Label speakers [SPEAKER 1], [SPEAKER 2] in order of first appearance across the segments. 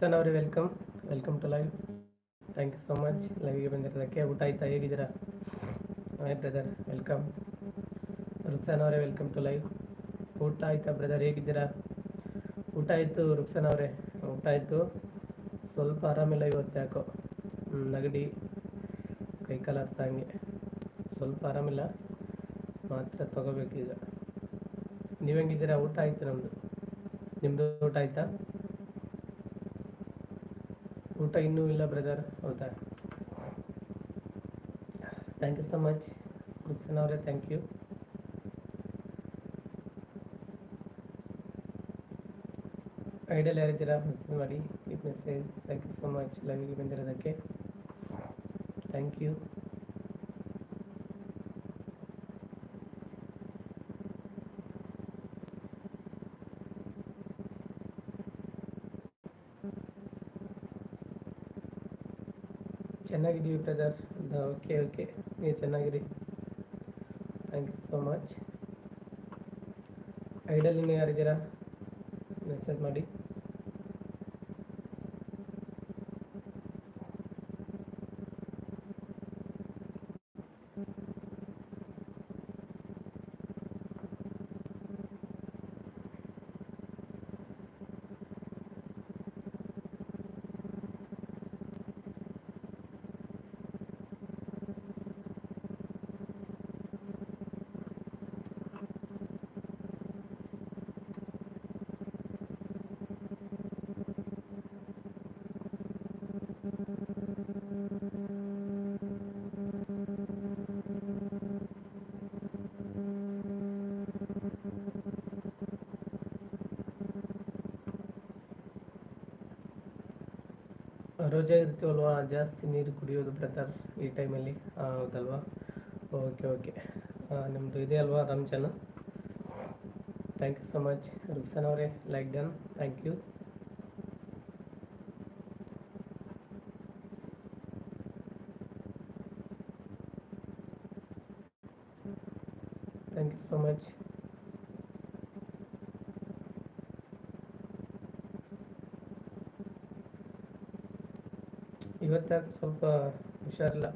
[SPEAKER 1] ರುಕ್ಸಾನ್ ಅವರೇ welcome welcome to live thank you so much ಲೈವ್ಗೆ ಬಂದಿರೋದಕ್ಕೆ ಊಟ ಆಯ್ತಾ? ಹೇಗಿದ್ದೀರಾ? ಹಾಯ್ ಬ್ರದರ್ ವೆಲ್ಕಮ್ ರುಕ್ಸಾನ್ ಅವರೇ ವೆಲ್ಕಮ್ ಟು ಲೈವ್ ಊಟ ಆಯ್ತಾ ಬ್ರದರ್ ಹೇಗಿದ್ದೀರಾ? ಊಟ ಆಯಿತು, ರುಕ್ಸಾನ್ ಅವರೇ. ಊಟ ಆಯಿತು. ಸ್ವಲ್ಪ ಆರಾಮಿಲ್ಲ ಇವತ್ತು ಯಾಕೋ. ನೆಗಡಿ ಕೈಕಾಲ ಅರ್ಥ ಹಂಗೆ. ಸ್ವಲ್ಪ ಆರಾಮಿಲ್ಲ. ಮಾತ್ರ ತಗೋಬೇಕೀಗ. ನೀವು ಹೆಂಗಿದ್ದೀರಾ? ಊಟ ಆಯಿತು ನಮ್ಮದು ನಿಮ್ಮದು ಊಟ ಆಯ್ತಾ? ಊಟ ಇನ್ನೂ ಇಲ್ಲ ಬ್ರದರ್ ಹೌದಾ? Thank you so much Ruksan ಅವರೇ ಥ್ಯಾಂಕ್ ಯು ಐಡಿಯಲ್ ಯಾರಿದ್ದೀರಾ? ಮೆಸೇಜ್ ಮಾಡಿ. Keep message thank you so much ಲೈವ್ಗೆ ಬಂದಿರೋದಕ್ಕೆ. Thank you brother okay okay. ನೀವು ಚೆನ್ನಾಗಿರಿ. ಥ್ಯಾಂಕ್ ಯು ಸೋ ಮಚ್ ಐಡಲ್ ನೀವು ಯಾರಿದ್ದೀರಾ? ಮೆಸೇಜ್ ಮಾಡಿ. ರೋಜಾ ಇರ್ತೀವಲ್ವಾ ಜಾಸ್ತಿ ನೀರು ಕುಡಿಯೋದು ಬ್ರದರ್ ಈ ಟೈಮಲ್ಲಿ ಹೌದಲ್ವಾ ಓಕೆ ಓಕೆ ನಿಮ್ಮದು ಇದೆ ಅಲ್ವಾ Ramzan thank you so much Ruksan ಅವರೇ like done thank you thank you so much ಇವತ್ತಾಗ ಸ್ವಲ್ಪ ಹುಷಾರಿಲ್ಲ.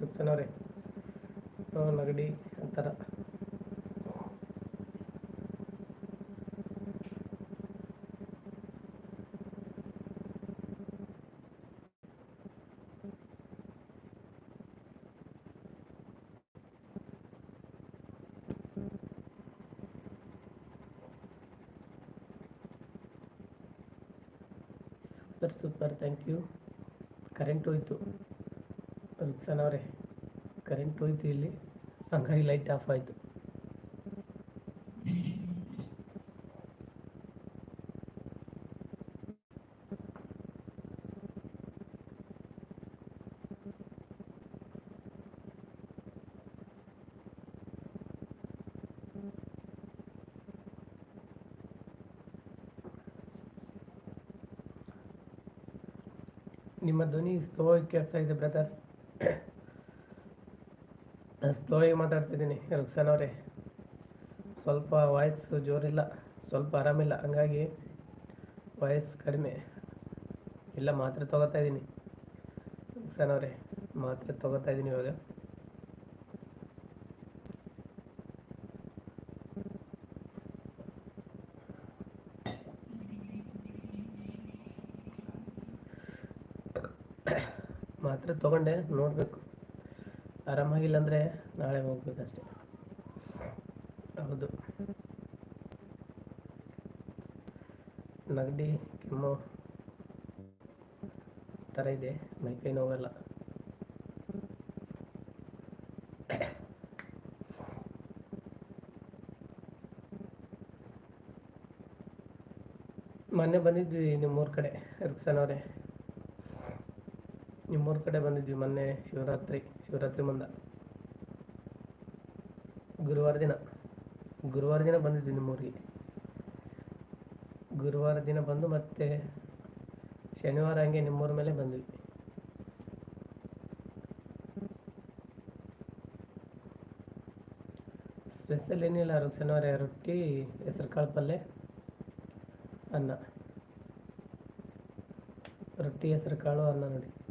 [SPEAKER 1] ರುಕ್ಸನವ್ರೆ ನೆಗಡಿ ಒಂಥರ super super thank you current ಹೋಯ್ತು. ರುಕ್ಸನ್ ಅವರೇ ಕರೆಂಟ್ ಹೋಯ್ತು ಇಲ್ಲಿ. ಹಂಗಾಗಿ ಲೈಟ್ ಆಫ್ ಆಯಿತು. ನಿಮ್ಮ ಧ್ವನಿ ಸ್ಲೋ ಕೇಳ್ತಾ ಇದೆ ಬ್ರದರ್ ಸ್ಲೋ ಆಗಿ ಮಾತಾಡ್ತಿದ್ದೀನಿ ರುಕ್ಸನ್ ಅವರೇ ಸ್ವಲ್ಪ ವಾಯ್ಸ್ ಜೋರಿಲ್ಲ ಸ್ವಲ್ಪ ಆರಾಮಿಲ್ಲ ಹಂಗಾಗಿ ವಾಯ್ಸ್ ಕಡಿಮೆ ಇಲ್ಲ ಮಾತ್ರೆ ತಗೋತಾ ಇದ್ದೀನಿ ರುಕ್ಸನ್ ಅವರೇ ಮಾತ್ರೆ ತಗೋತಾ ಇದ್ದೀನಿ ಇವಾಗ ಮಾತ್ರೆ ತಗೊಂಡೆ, ನೋಡಬೇಕು. ಆರಾಮಾಗಿಲ್ಲ ಅಂದರೆ ನಾಳೆ ಹೋಗ್ಬೇಕಷ್ಟೆ. ಹೌದು. ನಗಡಿ, ಕೆಮ್ಮು ಥರ ಇದೆ. ಮೈಕೈ ನೋವೆಲ್ಲ. ಮೊನ್ನೆ ಬಂದಿದ್ವಿ ನಿಮ್ಮೂರ ಕಡೆ, ರುಕ್ಸನ್ ಅವರೇ. ನಿಮ್ಮೂರ ಕಡೆ ಬಂದಿದ್ವಿ ಮೊನ್ನೆ ಶಿವರಾತ್ರಿ ಶಿವರಾತ್ರಿ ಮುಂದ. ಗುರುವಾರ ದಿನ. ಗುರುವಾರ ದಿನ ಬಂದಿದ್ವಿ ನಿಮ್ಮೂರಿಗೆ. ಗುರುವಾರ ದಿನ ಬಂದು ಮತ್ತೆ ಶನಿವಾರ ಹಂಗೆ ನಿಮ್ಮೂರ ಮೇಲೆ ಬಂದ್ವಿ. ಸ್ಪೆಷಲ್ ಏನಿಲ್ಲ ಶನಿವಾರ ರೊಟ್ಟಿ, ಹೆಸರು ಕಾಳು ಪಲ್ಯ ಅನ್ನ. ರೊಟ್ಟಿ, ಹೆಸರು ಕಾಳು, ಅನ್ನ ನೋಡಿ.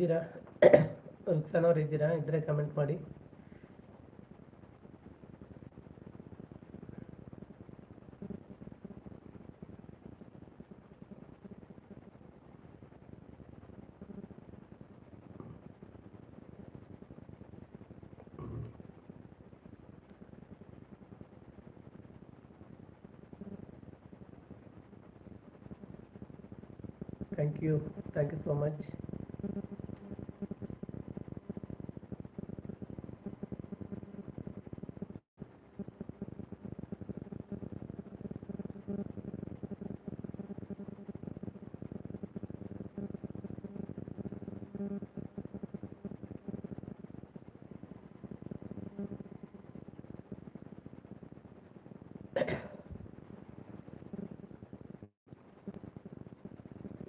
[SPEAKER 1] ಇದ್ದೀರಾ? ರುಕ್ಸಾನ್ ಅವ್ರು ಇದ್ದೀರಾ? ಇದ್ದರೆ ಕಮೆಂಟ್ ಮಾಡಿ. Thank you thank you so much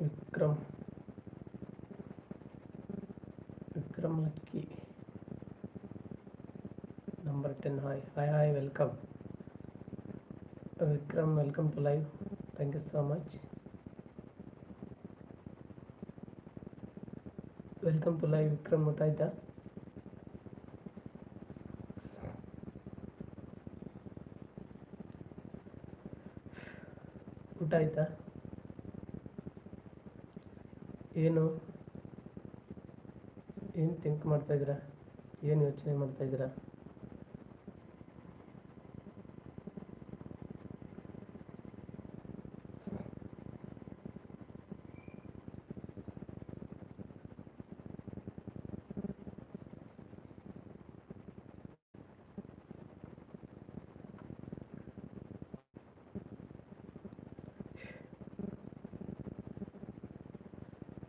[SPEAKER 1] Vikram Vikram lucky number ten hi hi welcome Vikram welcome to live thank you so much welcome to live Vikram ಊಟ ಆಯ್ತಾ ಊಟ ಆಯ್ತಾ ಏನು? ಏನು ಥಿಂಕ್ ಮಾಡ್ತಾ ಇದ್ದೀರಾ? ಏನು ಯೋಚನೆ ಮಾಡ್ತಾ ಇದ್ದೀರಾ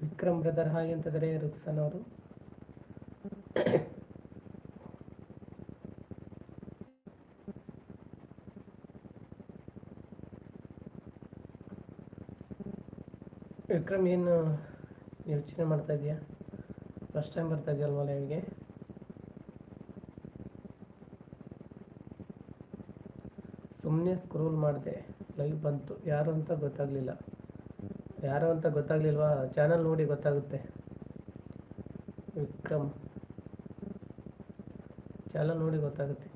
[SPEAKER 1] ವಿಕ್ರಮ್ ಬ್ರದರ್ ಹಾಯ್ ಅಂತಂದರೆ ರುಕ್ಸನ್ ಅವರು. ವಿಕ್ರಮ್, ಏನು ಯೋಚನೆ ಮಾಡ್ತಾ ಇದೆಯಾ ಫಸ್ಟ್ ಟೈಮ್ ಬರ್ತಾ ಇದೆಯಲ್ವ ಲೈವ್ಗೆ ಸುಮ್ಮನೆ ಸ್ಕ್ರೋಲ್ ಮಾಡಿದೆ ಲೈವ್ ಬಂತು. ಯಾರು ಅಂತ ಗೊತ್ತಾಗಲಿಲ್ಲ. ಯಾರು ಅಂತ ಗೊತ್ತಾಗ್ಲಿಲ್ವಾ? ಚಾನಲ್ ನೋಡಿ ಗೊತ್ತಾಗುತ್ತೆ. ವಿಕ್ರಮ್. ಚಾನಲ್ ನೋಡಿ ಗೊತ್ತಾಗುತ್ತೆ.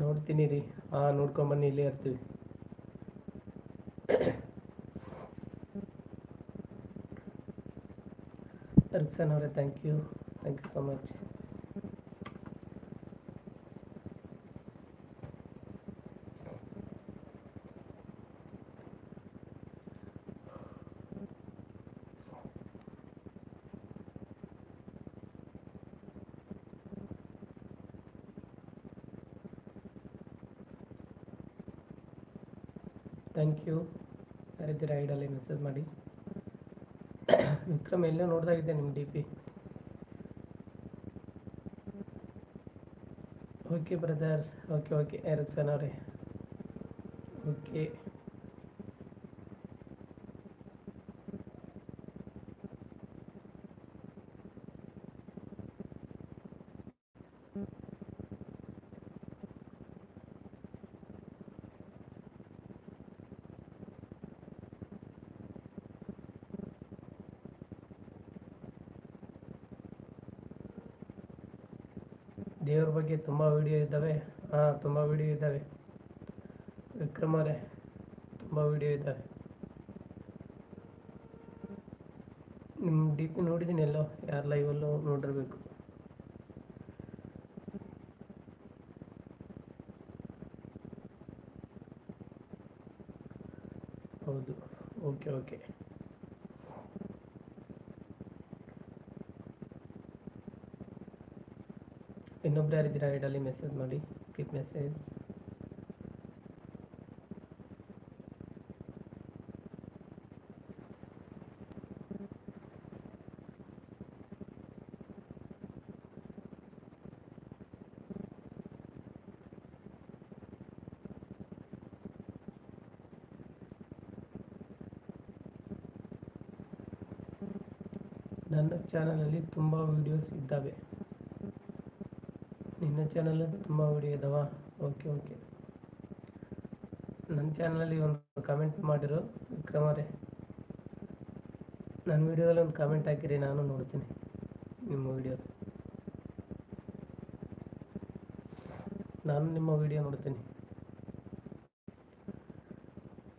[SPEAKER 1] ನೋಡ್ತೀನಿ ರೀ. ಹಾಂ ನೋಡ್ಕೊಂಬನ್ನಿ ಇಲ್ಲೇ ಇರ್ತೀವಿ. ರುಕ್ಸನ್ ಅವರೇ thank you thank you so much thank you ಯಾರಿದ್ದೀರಾ ಐಡಲ್ಲಿ ಮೆಸೇಜ್ ಮಾಡಿ. ವಿಕ್ರಮ್ ಎಲ್ಲೋ ಇದ್ದೆ ನಿಮ್ಮ D P okay brother okay okay Ericsson ಅವರೇ. ಓಕೆ ಬಗ್ಗೆ ತುಂಬ ವಿಡಿಯೋ ಇದ್ದಾವೆ. ಹಾಂ, ತುಂಬ ವಿಡಿಯೋ ಇದ್ದಾವೆ. ವಿಕ್ರಮ್ ಅವರೇ, ತುಂಬ ವಿಡಿಯೋ ಇದ್ದಾವೆ. ನಿಮ್ಮ ಡಿ ಪಿ ನೋಡಿದ್ದೀನಿ ಎಲ್ಲೋ? ಯಾರು ಲೈವಲ್ಲೂ ನೋಡಿರ್ಬೇಕು. ಹೌದು. ಓಕೆ ಓಕೆ ಇನ್ನೊಬ್ರು ಯಾರಿದ್ದೀರಾ ಐಡಲ್ಲಿ ಮೆಸೇಜ್ ಮಾಡಿ. ಕೀಪ್ ಮೆಸೇಜ್ ನನ್ನ ಚಾನಲಲ್ಲಿ ತುಂಬ ವೀಡಿಯೋಸ್ ಇದ್ದಾವೆ. ನಿನ್ನ ಚಾನಲಲ್ಲಿ ತುಂಬ ವಿಡಿಯೋ ಇದಾವಾ. ಓಕೆ ಓಕೆ ನನ್ನ ಚಾನಲಲ್ಲಿ ಒಂದು ಕಮೆಂಟ್ ಮಾಡಿರು. ವಿಕ್ರಮಾರೆ ನನ್ನ ವಿಡಿಯೋದಲ್ಲಿ ಒಂದು ಕಮೆಂಟ್ ಹಾಕಿರಿ, ನಾನು ನೋಡ್ತೀನಿ ನಿಮ್ಮ ವಿಡಿಯೋಸ್ ನಾನು ನಿಮ್ಮ ವಿಡಿಯೋ ನೋಡ್ತೀನಿ.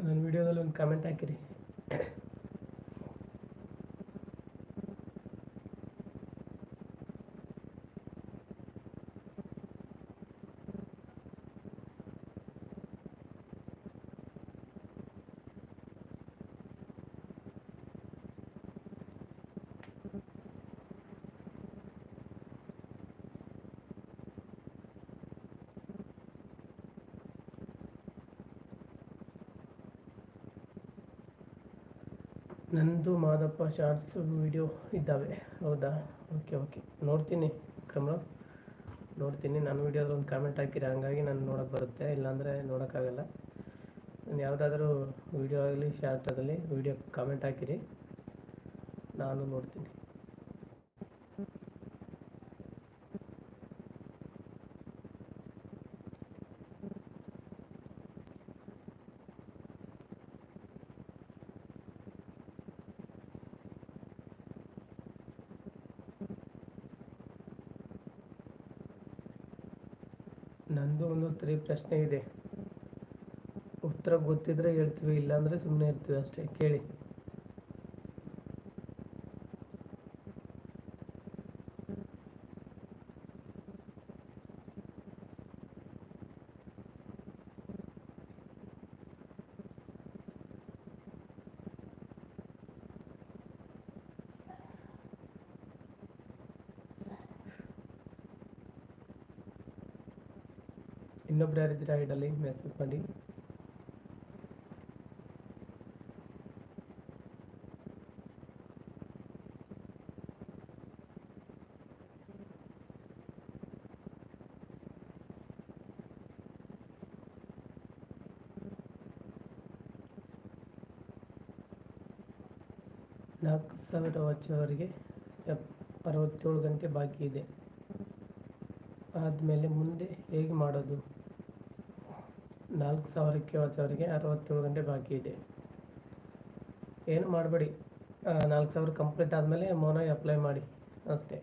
[SPEAKER 1] ನನ್ನ ವಿಡಿಯೋದಲ್ಲಿ ಒಂದು ಕಮೆಂಟ್ ಹಾಕಿರಿ. ನಂದು ಮಾದಪ್ಪ ಶಾರ್ಟ್ಸ್ ವಿಡಿಯೋ ಇದ್ದಾವೆ, ಹೌದಾ? ಓಕೆ ಓಕೆ ನೋಡ್ತೀನಿ ಕ್ರಮ. ನೋಡ್ತೀನಿ. ನನ್ನ ವಿಡಿಯೋದಲ್ಲಿ ಒಂದು ಕಾಮೆಂಟ್ ಹಾಕಿರಿ. ಹಂಗಾಗಿ ನಾನು ನೋಡೋಕ್ಕೆ ಬರುತ್ತೆ. ಇಲ್ಲಾಂದರೆ ನೋಡೋಕ್ಕಾಗಲ್ಲ. ನಾನು ಯಾವುದಾದ್ರೂ ವಿಡಿಯೋ ಆಗಲಿ ಶಾರ್ಟ್ ಆಗಲಿ ವಿಡಿಯೋ ಕಾಮೆಂಟ್ ಹಾಕಿರಿ. ನಾನು ನೋಡ್ತೀನಿ. ನಂದು ಪ್ರಶ್ನೆ ಇದೆ. ಉತ್ತರ ಗೊತ್ತಿದ್ರೆ ಹೇಳ್ತೀವಿ ಇಲ್ಲಾಂದರೆ ಸುಮ್ಮನೆ ಇರ್ತೀವಿ ಅಷ್ಟೇ ಕೇಳಿ. ಇನ್ನೊಬ್ರು ಯಾರಿದ್ದೀರಾ ಐಡಲ್ಲಿ ಮೆಸೇಜ್ ಮಾಡಿ. ನಾಲ್ಕು ಸಾವಿರ ವಾಚವರಿಗೆ ಎಪ್ ಅರವತ್ತೇಳು ಗಂಟೆ ಬಾಕಿ ಇದೆ. ಆದಮೇಲೆ ಮುಂದೆ ಹೇಗೆ ಮಾಡೋದು? ನಾಲ್ಕು ಸಾವಿರಕ್ಕೆ ಅವರಿಗೆ ಅರವತ್ತೇಳು ಗಂಟೆ ಬಾಕಿ ಇದೆ. ಏನು ಮಾಡಬೇಡಿ. ನಾಲ್ಕು ಸಾವಿರ ಕಂಪ್ಲೀಟ್ ಆದಮೇಲೆ ಮೋನಾಗಿ ಅಪ್ಲೈ ಮಾಡಿ. ಅಷ್ಟೇ.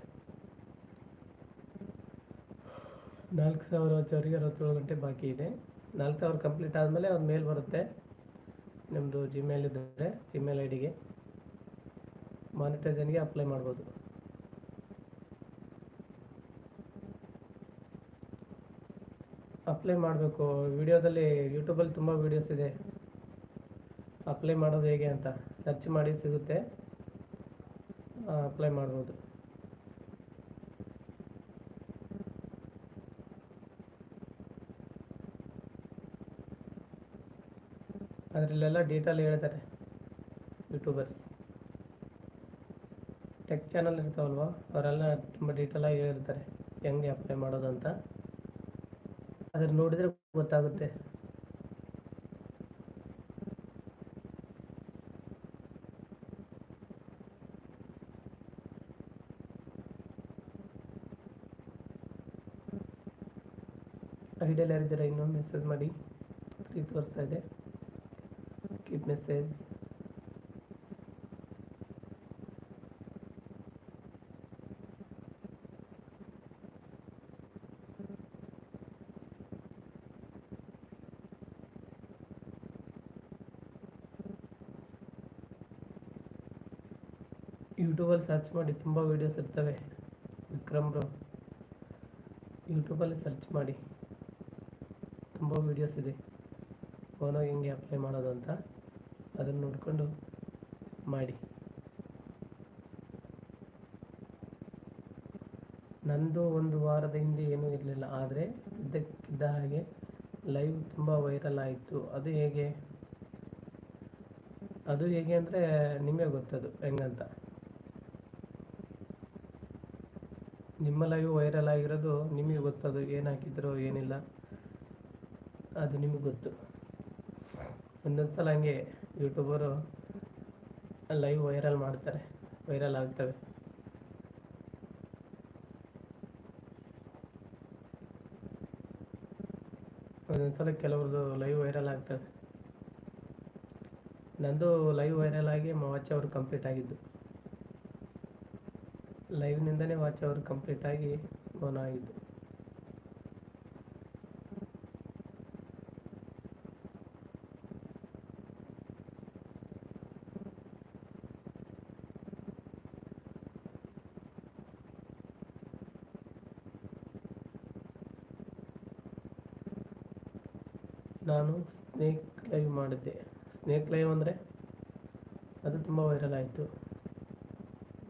[SPEAKER 1] ನಾಲ್ಕು ಸಾವಿರ ವಾಚವರಿಗೆ ಅರವತ್ತೇಳು ಗಂಟೆ ಬಾಕಿ ಇದೆ. ನಾಲ್ಕು ಸಾವಿರ ಕಂಪ್ಲೀಟ್ ಆದಮೇಲೆ ಒಂದು ಮೇಲ್ ಬರುತ್ತೆ. ನಿಮ್ಮದು ಜಿಮೇಲ್ ಇದ್ದರೆ ಜಿಮೇಲ್ ಐ ಡಿಗೆ ಮಾನಿಟೈಸನ್ಗೆ ಅಪ್ಲೈ ಮಾಡ್ಬೋದು. ಅಪ್ಲೈ ಮಾಡಬೇಕು. ವಿಡಿಯೋದಲ್ಲಿ ಯೂಟ್ಯೂಬಲ್ಲಿ ತುಂಬ ವೀಡಿಯೋಸ್ ಇದೆ. ಅಪ್ಲೈ ಮಾಡೋದು ಹೇಗೆ ಅಂತ ಸರ್ಚ್ ಮಾಡಿ ಸಿಗುತ್ತೆ. ಅಪ್ಲೈ ಮಾಡ್ಬೋದು. ಅದರಲ್ಲೆಲ್ಲ ಡೀಟೇಲ್ ಹೇಳ್ತಾರೆ ಯೂಟ್ಯೂಬರ್ಸ್. ಟೆಕ್ ಚಾನಲ್ ಇರ್ತಾವಲ್ವ, ಅವರೆಲ್ಲ ತುಂಬ ಡೀಟೇಲಾಗಿ ಹೇಳಿರ್ತಾರೆ ಹೆಂಗೆ ಅಪ್ಲೈ ಮಾಡೋದು ಅಂತ. ಅದ್ರ ನೋಡಿದರೆ ಗೊತ್ತಾಗುತ್ತೆ. ಐಡಿಯಲ್ಲಿ ಯಾರಿದ್ದೀರಾ ಇನ್ನೊಂದು ಮೆಸೇಜ್ ಮಾಡಿ. ಫ್ರೀ ತೋರಿಸ್ತಾ ಇದೆ. ಕೀಪ್ ಮೆಸೇಜ್ ಯೂಟ್ಯೂಬಲ್ಲಿ ಸರ್ಚ್ ಮಾಡಿ, ತುಂಬ ವೀಡಿಯೋಸ್ ಇರ್ತವೆ. ವಿಕ್ರಮ್ ಬ್ರೋ ಯೂಟ್ಯೂಬಲ್ಲಿ ಸರ್ಚ್ ಮಾಡಿ. ತುಂಬ ವೀಡಿಯೋಸ್ ಇದೆ. ಫೋನಾಗಿ ಹೆಂಗೆ ಅಪ್ಲೈ ಮಾಡೋದು ಅಂತ ಅದನ್ನು ನೋಡಿಕೊಂಡು ಮಾಡಿ. ನಂದು ಒಂದು ವಾರದ ಹಿಂದೆ ಏನೂ ಇರಲಿಲ್ಲ, ಆದರೆ ಇದ್ದಕ್ಕಿದ್ದ ಹಾಗೆ ಲೈವ್ ತುಂಬ ವೈರಲ್ ಆಯಿತು. ಅದು ಹೇಗೆ? ಅದು ಹೇಗೆ ಅಂದರೆ ನಿಮಗೆ ಗೊತ್ತದು, ಹೆಂಗಂತ. ನಿಮ್ಮ ಲೈವ್ ವೈರಲ್ ಆಗಿರೋದು ನಿಮಗೆ ಗೊತ್ತದು ಏನು ಹಾಕಿದ್ರು ಏನಿಲ್ಲ. ಅದು ನಿಮಗೆ ಗೊತ್ತು. ಒಂದೊಂದು ಸಲ ಹಂಗೆ ಯೂಟ್ಯೂಬರು ಲೈವ್ ವೈರಲ್ ಮಾಡ್ತಾರೆ ವೈರಲ್ ಆಗ್ತವೆ. ಒಂದೊಂದು ಸಲ ಕೆಲವ್ರದ್ದು ಲೈವ್ ವೈರಲ್ ಆಗ್ತವೆ ನಂದು ಲೈವ್ ವೈರಲ್ ಆಗಿ ಮಾಚ್ ಅವರು ಕಂಪ್ಲೀಟ್ ಆಗಿದ್ದು. ಲೈವ್ನಿಂದನೇ ವಾಚ್ ಅವರು ಕಂಪ್ಲೀಟ್ ಆಗಿ ಓನ್ ಆಗಿದ್ದು ನಾನು ಸ್ನೇಕ್ ಲೈವ್ ಮಾಡಿದ್ದೆ ಸ್ನೇಕ್ ಲೈವ್ ಅಂದರೆ ಅದು ತುಂಬ ವೈರಲ್ ಆಯಿತು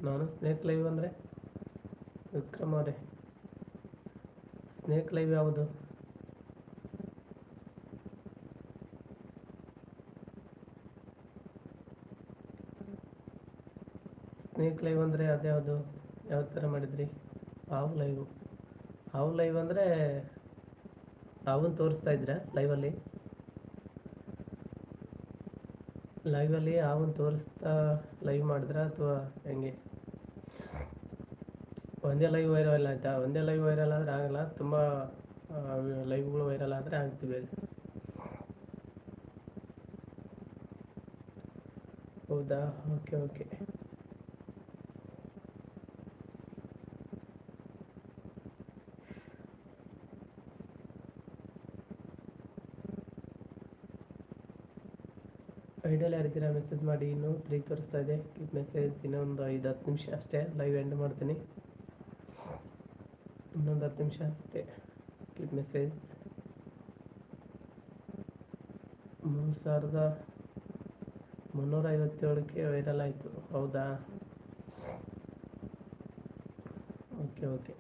[SPEAKER 1] ನಾನು ಸ್ನೇಕ್ ಲೈವ್ ಅಂದರೆ ವಿಕ್ರಮ್ ಅವರೇ ಸ್ನೇಕ್ ಲೈವ್ ಯಾವುದು ಸ್ನೇಕ್ ಲೈವ್ ಅಂದರೆ ಅದ್ಯಾವುದು ಯಾವ ಥರ ಮಾಡಿದ್ರಿ? ಹಾವು ಲೈವ್. ಹಾವು ಲೈವ್ ಅಂದರೆ ಹಾವನ್ನು ತೋರಿಸ್ತಾ ಇದ್ದೀರಾ ಲೈವಲ್ಲಿ ಲೈವಲ್ಲಿ ಹಾವನ್ನು ತೋರಿಸ್ತಾ ಲೈವ್ ಮಾಡಿದ್ರಾ ಅಥವಾ ಹೆಂಗೆ? ಒಂದೇ ಲೈವ್ ವೈರಲ್ ಆಯಿತಾ? ಒಂದೇ ಲೈವ್ ವೈರಲ್ ಆದರೆ ಆಗಲ್ಲ, ತುಂಬ ಲೈವ್ಗಳು ವೈರಲ್ ಆದರೆ ಆಗ್ತೀವಿ. ಹೌದಾ? ಓಕೆ ಓಕೆ ಐಡಿಯಲ್ ಯಾರಿದ್ದೀರಾ ಮೆಸೇಜ್ ಮಾಡಿ, ಇನ್ನೂ ತ್ರೀ ತೋರಿಸ್ತಾ ಇದೆ ಮೆಸೇಜ್ ಇನ್ನೊಂದು ಐದು ಹತ್ತು ನಿಮಿಷ ಅಷ್ಟೇ ಲೈವ್ ಎಂಡ್ ಮಾಡ್ತೀನಿ. ಇನ್ನೊಂದು ಹತ್ತು ನಿಮಿಷ ಅಷ್ಟೇ ಕೀಪ್ ಮೆಸೇಜ್ ಮೂರು ಸಾವಿರದ ಮುನ್ನೂರ ಐವತ್ತೇಳಕ್ಕೆ ವೈರಲ್ ಆಯಿತು. ಹೌದಾ? ಓಕೆ ಓಕೆ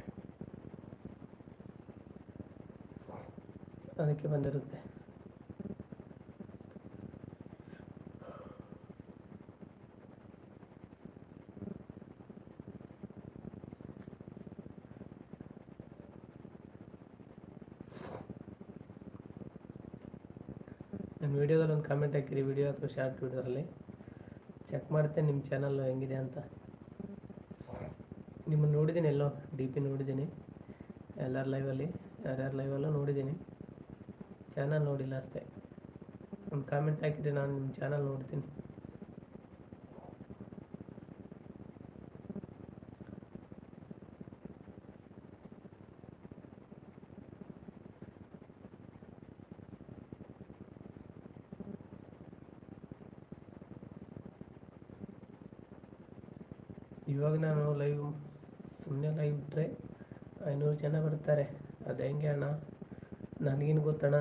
[SPEAKER 1] ಅದಕ್ಕೆ ಬಂದಿರುತ್ತೆ ನನ್ನ ವೀಡಿಯೋದಲ್ಲಿ ಒಂದು ಕಾಮೆಂಟ್ ಹಾಕಿರಿ ವಿಡಿಯೋ ಅಥವಾ ಶಾರ್ಟ್ ವಿಡಿಯೋದಲ್ಲಿ ಚೆಕ್ ಮಾಡ್ತೇನೆ ನಿಮ್ಮ ಚಾನಲ್ ಹೆಂಗಿದೆ ಅಂತ. ನಿಮ್ಮನ್ನು ನೋಡಿದ್ದೀನಿ ಎಲ್ಲೋ ಡಿ ಪಿ ನೋಡಿದ್ದೀನಿ ಎಲ್ಲರ ಲೈವಲ್ಲಿ ಯಾರ್ಯಾರ ಲೈವಲ್ಲೂ ನೋಡಿದ್ದೀನಿ ಚಾನಲ್ ನೋಡಿಲ್ಲ ಅಷ್ಟೇ. ಒಂದು ಕಾಮೆಂಟ್ ಹಾಕಿರಿ ನಾನು ನಿಮ್ಮ ಚಾನಲ್ ನೋಡ್ತೀನಿ. ಇವಾಗ ನಾನು ಲೈವ್ ಸುಮ್ಮನೆ ಲೈವ್ ಬಿಟ್ಟರೆ ಐನೂರು ಜನ ಬರ್ತಾರೆ. ಅದು ಹೆಂಗೆ ಅಣ್ಣ? ನನಗೇನು ಗೊತ್ತಣ್ಣ?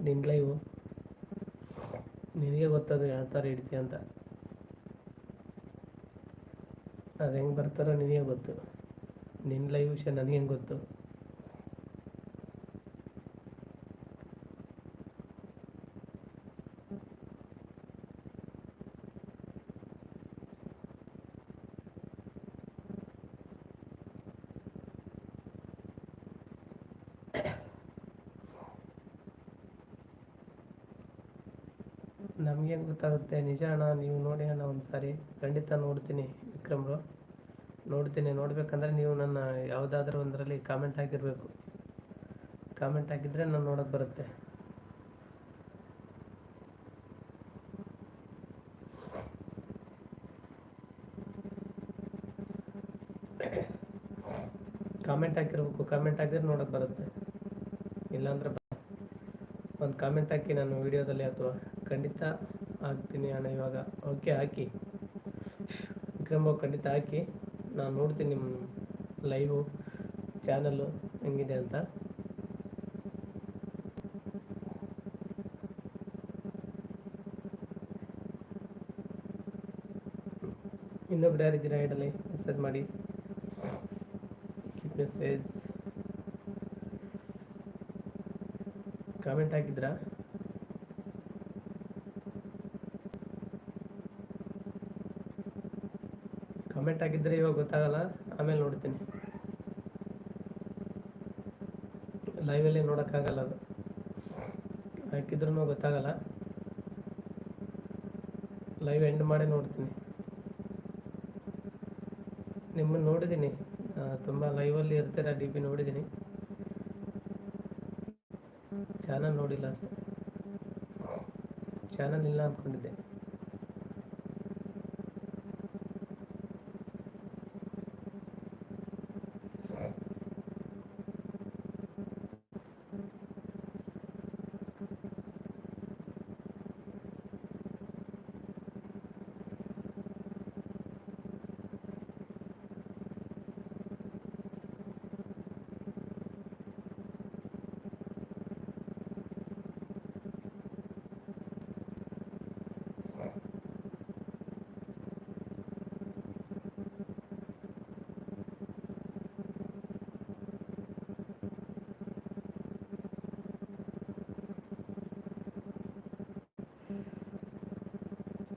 [SPEAKER 1] ನಿನ್ನ ಲೈವು ನಿನಗೆ ಗೊತ್ತದು ಯಾವ ಥರ ಇಡ್ತೀಯ ಅಂತ. ಅದು ಹೆಂಗೆ ಬರ್ತಾರೋ ನಿನಗೆ ಗೊತ್ತು. ನಿನ್ನ ಲೈವ್ ವಿಷಯ ನನಗೇನು ಗೊತ್ತು ನಮಗೆ ಗೊತ್ತಾಗುತ್ತೆ. ನಿಜ ಅಣ್ಣ, ನೀವು ನೋಡಿ ಅಣ್ಣ ಒಂದು ಸಾರಿ ಖಂಡಿತ ನೋಡ್ತೀನಿ ವಿಕ್ರಮ್ರು. ನೋಡ್ತೀನಿ. ನೋಡ್ಬೇಕಂದ್ರೆ ನೀವು ನನ್ನ ಯಾವುದಾದ್ರೂ ಒಂದರಲ್ಲಿ ಕಾಮೆಂಟ್ ಹಾಕಿರಬೇಕು. ಕಾಮೆಂಟ್ ಹಾಕಿದರೆ ನಾನು ನೋಡೋಕೆ ಬರುತ್ತೆ. ಕಾಮೆಂಟ್ ಹಾಕಿರ್ಬೇಕು. ಕಾಮೆಂಟ್ ಹಾಕಿದ್ರೆ ನೋಡೋಕೆ ಬರುತ್ತೆ. ಇಲ್ಲಾಂದ್ರೆ ಒಂದು ಕಾಮೆಂಟ್ ಹಾಕಿ ನಾನು ವಿಡಿಯೋದಲ್ಲಿ ಅಥವಾ ಖಂಡಿತ ಹಾಕ್ತೀನಿ ಅಣ್ಣ ಇವಾಗ. ಓಕೆ ಹಾಕಿ. ವಿಕ್ರಮ್ ಖಂಡಿತ ಹಾಕಿ. ನಾನು ನೋಡ್ತೀನಿ ನಿಮ್ಮ ಲೈವು ಚಾನಲ್ಲು ಹೆಂಗಿದೆ ಅಂತ. ಇನ್ನೊಬ್ರು ಯಾರಿದ್ದೀರಾ ಐಡಲ್ಲಿ ಮೆಸೇಜ್ ಮಾಡಿ. ಮೆಸೇಜ್ ಕಾಮೆಂಟ್ ಹಾಕಿದ್ರಾ? ಕಾಮೆಂಟ್ ಹಾಕಿದ್ರೆ ಇವಾಗ ಗೊತ್ತಾಗಲ್ಲ. ಆಮೇಲೆ ನೋಡ್ತೀನಿ. ಲೈವಲ್ಲಿ ನೋಡೋಕ್ಕಾಗಲ್ಲ ಅದು. ಹಾಕಿದ್ರೂ ಗೊತ್ತಾಗಲ್ಲ. ಲೈವ್ ಎಂಡ್ ಮಾಡಿ ನೋಡ್ತೀನಿ. ನಿಮ್ಮನ್ನು ನೋಡಿದ್ದೀನಿ ತುಂಬ ಲೈವಲ್ಲಿ ಇರ್ತೀರ ಡಿ ಪಿ ನೋಡಿದ್ದೀನಿ ಚಾನಲ್ ನೋಡಿಲ್ಲ ಅಷ್ಟೇ. ಚಾನಲ್ ಇಲ್ಲ ಅಂದ್ಕೊಂಡಿದ್ದೆ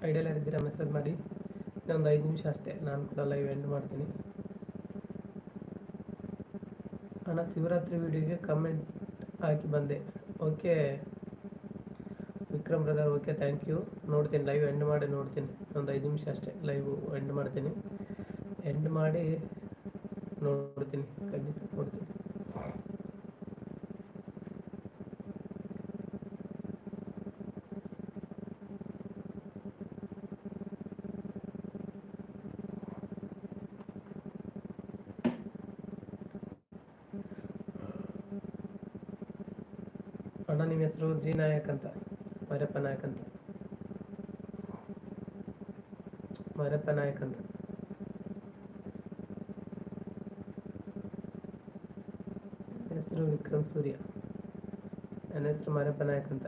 [SPEAKER 1] ಐಡಿಯಲ್ ಯಾರಿದ್ದೀರಾ ಮೆಸೇಜ್ ಮಾಡಿ. ಇನ್ನೊಂದು ಐದು ನಿಮಿಷ ಅಷ್ಟೇ, ನಾನು ಕೂಡ ಲೈವ್ ಎಂಡ್ ಮಾಡ್ತೀನಿ. ಅಣ್ಣ, ಶಿವರಾತ್ರಿ ವಿಡಿಯೋಗೆ ಕಮೆಂಟ್ ಹಾಕಿ ಬಂದೆ. Okay Vikram brother okay thank you ನೋಡ್ತೀನಿ ಲೈವ್ ಎಂಡ್ ಮಾಡಿ ನೋಡ್ತೀನಿ. ಒಂದು ಐದು ನಿಮಿಷ ಅಷ್ಟೇ ಲೈವ್ ಎಂಡ್ ಮಾಡ್ತೀನಿ. ಎಂಡ್ ಮಾಡಿ ನೋಡ್ತೀನಿ, ಖಂಡಿತ. ಅಣ್ಣ ನಿಮ್ಮ ಹೆಸರು ಜಿ ನಾಯಕ್ ಅಂತ ಮರಪ್ಪ ನಾಯಕ್ ಅಂತ. ಮರಪ್ಪ ನಾಯಕ್ ಅಂತ. ಹೆಸರು ವಿಕ್ರಮ್ ಸೂರ್ಯ. ನನ್ನ ಹೆಸರು ಮರಪ್ಪ ನಾಯಕ್ ಅಂತ.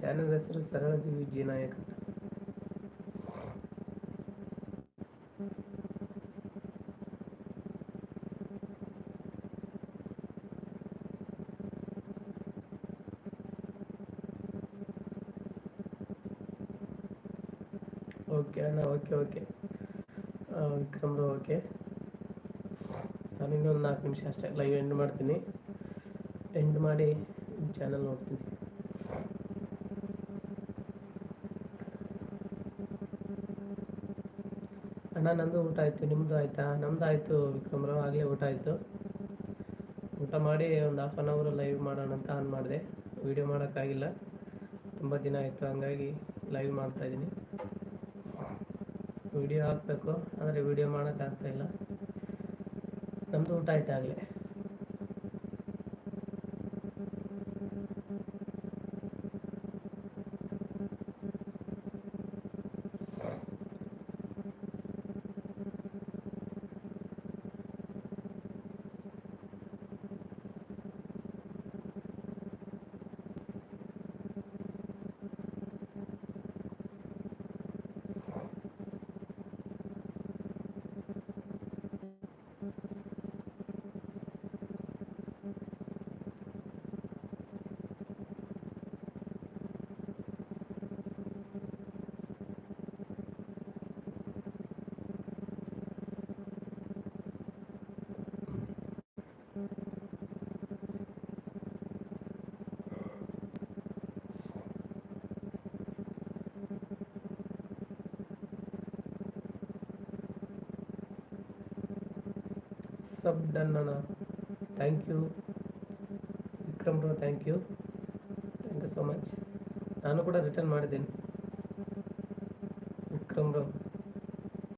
[SPEAKER 1] ಚಾನಲ್ ಹೆಸರು ಸರಳ ಜೀವಿ ಜಿ ನಾಯಕ್ ಅಂತ ಓಕೆ ಅಣ್ಣ ಓಕೆ ಓಕೆ. ನಾನು ಇನ್ನೊಂದು ನಾಲ್ಕು ನಿಮಿಷ ಅಷ್ಟೇ ಲೈವ್ ಎಂಡ್ ಮಾಡ್ತೀನಿ. ಎಂಡ್ ಮಾಡಿ ಚಾನಲ್ ನೋಡ್ತೀನಿ. ಅಣ್ಣ, ನಂದು ಊಟ ಆಯಿತು. ನಿಮ್ಮದು ಆಯಿತಾ? ನಮ್ಮದು ಆಯಿತು ರಾವ್ ಆಗಲೇ ಊಟ ಆಯಿತು. ಊಟ ಮಾಡಿ ಒಂದು ಹಾಫ್ ಆನ್ ಅವರ್ ಲೈವ್ ಮಾಡೋಣ ಅಂತ ಆನ್ ಮಾಡಿದೆ. ವೀಡಿಯೋ ಮಾಡೋಕ್ಕಾಗಿಲ್ಲ. ತುಂಬ ದಿನ ಆಯಿತು, ಹಂಗಾಗಿ ಲೈವ್ ಮಾಡ್ತಾಯಿದ್ದೀನಿ ವಿಡಿಯೋ ಹಾಕಬೇಕು. ಆದರೆ ವಿಡಿಯೋ ಮಾಡೋಕ್ಕಾಗ್ತಾಯಿಲ್ಲ ನಮ್ಮದು ಊಟ ಆಯ್ತು ಆಗಲೇ ಸಬ್ ಡನ್ ಅಣ್ಣ thank you Vikram thank you thank you so much ನಾನು ಕೂಡ ರಿಟರ್ನ್ ಮಾಡಿದ್ದೀನಿ.